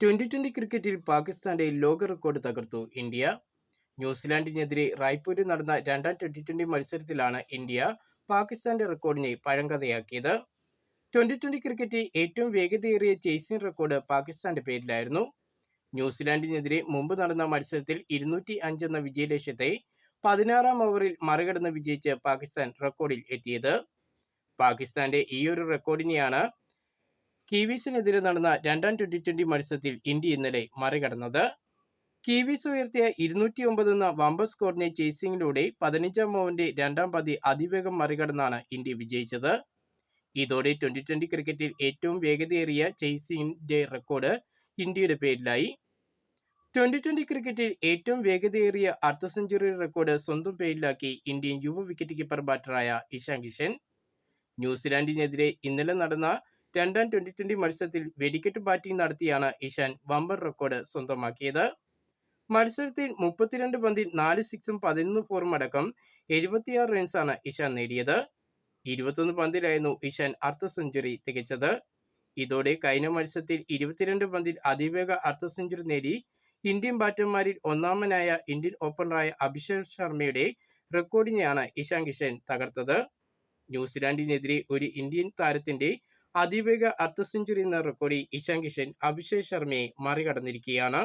Twenty twenty ക്രിക്കറ്റിൽ പാകിസ്ഥാന്റെ ലോക റെക്കോർഡ് തകർത്തു ഇന്ത്യ. ന്യൂസിലാൻഡിനെതിരെ റായ്പൂരിൽ നടന്ന രണ്ടാം ട്വന്റി ട്വന്റി മത്സരത്തിലാണ് ഇന്ത്യ പാകിസ്ഥാന്റെ റെക്കോർഡിനെ പഴങ്കഥയാക്കിയത്. ട്വന്റി ട്വന്റി ക്രിക്കറ്റിൽ ഏറ്റവും വേഗതയേറിയ ചേസിംഗ് റെക്കോർഡ് പാകിസ്ഥാന്റെ പേരിലായിരുന്നു. ന്യൂസിലാൻഡിനെതിരെ മുമ്പ് നടന്ന മത്സരത്തിൽ ഇരുന്നൂറ്റി അഞ്ച് എന്ന വിജയലക്ഷ്യത്തെ പതിനാറാം ഓവറിൽ മറികടന്ന് വിജയിച്ച് പാകിസ്ഥാൻ റെക്കോർഡിൽ എത്തിയത്. പാകിസ്ഥാന്റെ ഈയൊരു റെക്കോർഡിനെയാണ് കീവീസിനെതിരെ നടന്ന രണ്ടാം ട്വന്റി ട്വന്റി മത്സരത്തിൽ ഇന്ത്യ ഇന്നലെ മറികടന്നത്. കീവീസ് ഉയർത്തിയ ഇരുന്നൂറ്റി ഒമ്പത് എന്ന വമ്പ സ്കോറിനെ ചേസിംഗിലൂടെ പതിനഞ്ചാം ഓവറിന്റെ രണ്ടാം പതി അതിവേഗം മറികടന്നാണ് ഇന്ത്യ വിജയിച്ചത്. ഇതോടെ ട്വന്റി ട്വന്റി ക്രിക്കറ്റിൽ ഏറ്റവും വേഗതയേറിയ ചേസിംഗിന്റെ റെക്കോർഡ് ഇന്ത്യയുടെ പേരിലായി. ട്വന്റി ട്വന്റി ക്രിക്കറ്റിൽ ഏറ്റവും വേഗതയേറിയ അർദ്ധ സെഞ്ചുറി റെക്കോർഡ് സ്വന്തം പേരിലാക്കി ഇന്ത്യൻ യുവ വിക്കറ്റ് കീപ്പർ ബാറ്ററായ ഇഷാൻ കിഷൻ. ന്യൂസിലാൻഡിനെതിരെ ഇന്നലെ നടന്ന രണ്ടാം ട്വന്റി ട്വന്റി മത്സരത്തിൽ വെടിക്കെട്ട് ബാറ്റിംഗ് നടത്തിയാണ് ഇഷാൻ വമ്പർ റെക്കോർഡ് സ്വന്തമാക്കിയത്. മത്സരത്തിൽ മുപ്പത്തിരണ്ട് പന്തിൽ നാല് സിക്സും പതിനൊന്ന് ഫോറും അടക്കം എഴുപത്തിയാറ് റൺസാണ് ഇഷാൻ നേടിയത്. ഇരുപത്തൊന്ന് പന്തിലായിരുന്നു ഇഷാൻ അർദ്ധ സെഞ്ചുറി തികച്ചത്. ഇതോടെ കഴിഞ്ഞ മത്സരത്തിൽ ഇരുപത്തിരണ്ട് പന്തിൽ അതിവേഗ അർദ്ധ സെഞ്ചുറി നേടി ഇന്ത്യൻ ബാറ്റർമാരിൽ ഒന്നാമനായ ഇന്ത്യൻ ഓപ്പണറായ അഭിഷേക് ശർമ്മയുടെ റെക്കോർഡിനെയാണ് ഇഷാൻ കിഷൻ തകർത്തത്. ന്യൂസിലാൻഡിനെതിരെ ഒരു ഇന്ത്യൻ താരത്തിന്റെ അതിവേഗ അർദ്ധ സെഞ്ചുറി എന്ന റെക്കോർഡിൽ ഇഷാൻ കിഷൻ അഭിഷേക് ശർമ്മയെ മറികടന്നിരിക്കുകയാണ്.